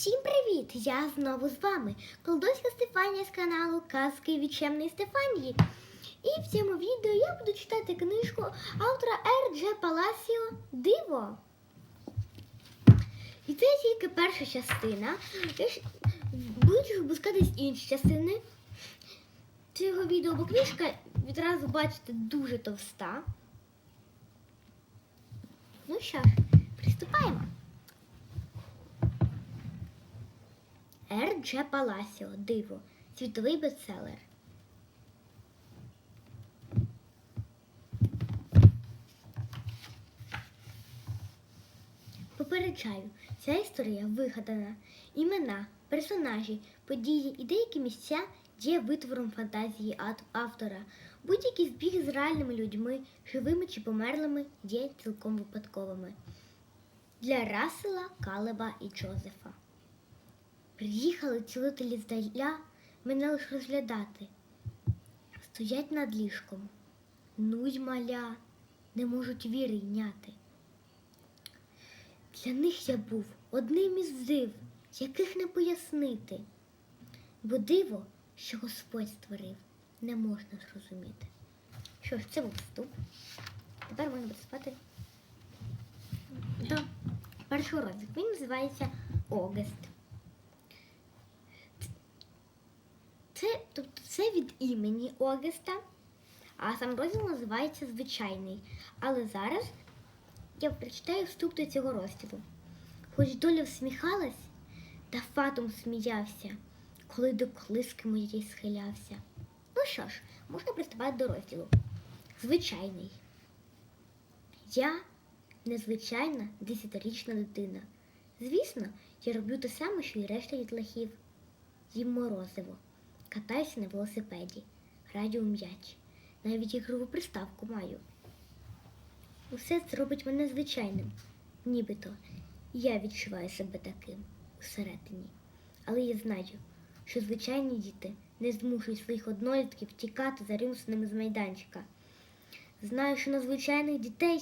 Всім привіт! Я знову з вами, Колдоська Стефанія з каналу Казки від Чемної Стефанії. І в цьому відео я буду читати книжку автора Р. Паласіо Диво. І це тільки перша частина. Я Будуть випускатись інші частини цього відео, бо книжка відразу бачите дуже товста. Ну що ж, приступаємо. Дже Паласіо Диво. Світовий бестселер. Попереджаю, ця історія вигадана. Імена, персонажі, події і деякі місця є витвором фантазії автора. Будь-який збіг з реальними людьми, живими чи померлими, є цілком випадковими. Для Рассела, Калеба і Джозефа. Приїхали цілителі здаля мене лиш розглядати. Стоять над ліжком, нудь маля, не можуть віри йняти. Для них я був одним із див, яких не пояснити, бо диво, що Господь створив, не можна зрозуміти. Що ж, це був вступ. Тепер можна приступати до першого розділу. Він називається Огест. Це, тобто це від імені Огеста, а сам розділ називається звичайний. Але зараз я прочитаю вступ до цього розділу. Хоч доля всміхалась, та фатум сміявся, коли до колиски моєї схилявся. Ну що ж, можна приступати до розділу. Звичайний. Я незвичайна десятирічна дитина. Звісно, я роблю те саме, що й решта дітлахів. Їм морозиво, катаюся на велосипеді, граю у м'яч. Навіть ігрову приставку маю. Усе це робить мене звичайним, нібито я відчуваю себе таким усередині. Але я знаю, що звичайні діти не змушують своїх однолітків тікати за римсаними з майданчика. Знаю, що на звичайних дітей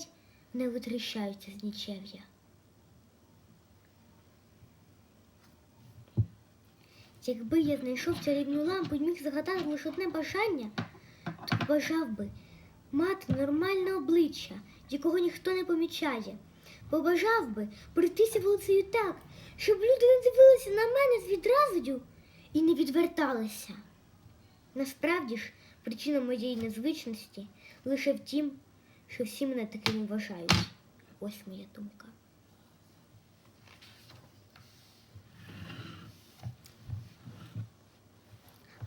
не витріщаються з нічев'я. Якби я знайшов чарівну лампу і міг загадати лише одне бажання, то бажав би мати нормальне обличчя, якого ніхто не помічає. Побажав би пройтися вулицею так, щоб люди не дивилися на мене з відразою і не відверталися. Насправді ж, причина моєї незвичності лише в тім, що всі мене таким вважають. Ось моя думка.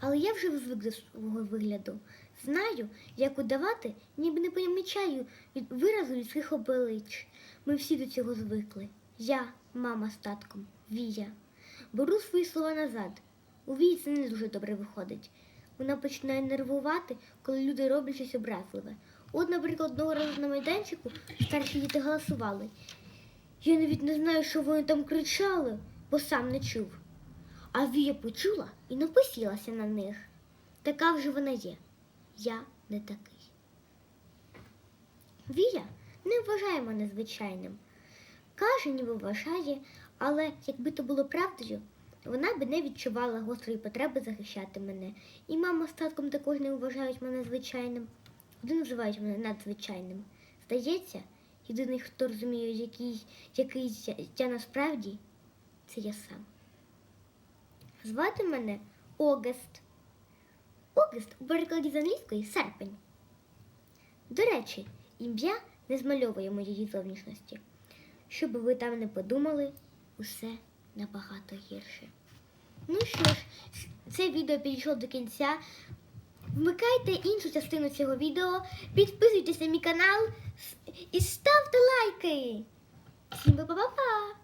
Але я вже звик до свого вигляду. Знаю, як удавати, ніби не помічаю від виразу людських облич. Ми всі до цього звикли. Я, мама з татком, Вія. Беру свої слова назад. У Вії це не дуже добре виходить. Вона починає нервувати, коли люди роблять щось образливе. От, наприклад, одного разу на майданчику старші діти голосували. Я навіть не знаю, що вони там кричали, бо сам не чув. А Вія почула і напосілася на них. Така вже вона є. Я не такий. Вія не вважає мене звичайним. Каже, ніби вважає, але якби то було правдою, вона би не відчувала гострої потреби захищати мене. І мама з татком також не вважають мене звичайним. Вони називають мене надзвичайним. Здається, єдиний, хто розуміє, який, який я, я насправді, це я сам. Звати мене Огест. Огест у перекладі з англійської серпень. До речі, ім'я не змальовує моєї зовнішності. Що би ви там не подумали, усе набагато гірше. Ну що ж, це відео підійшло до кінця. Вмикайте іншу частину цього відео, підписуйтесь на мій канал і ставте лайки. Всім па-па-па!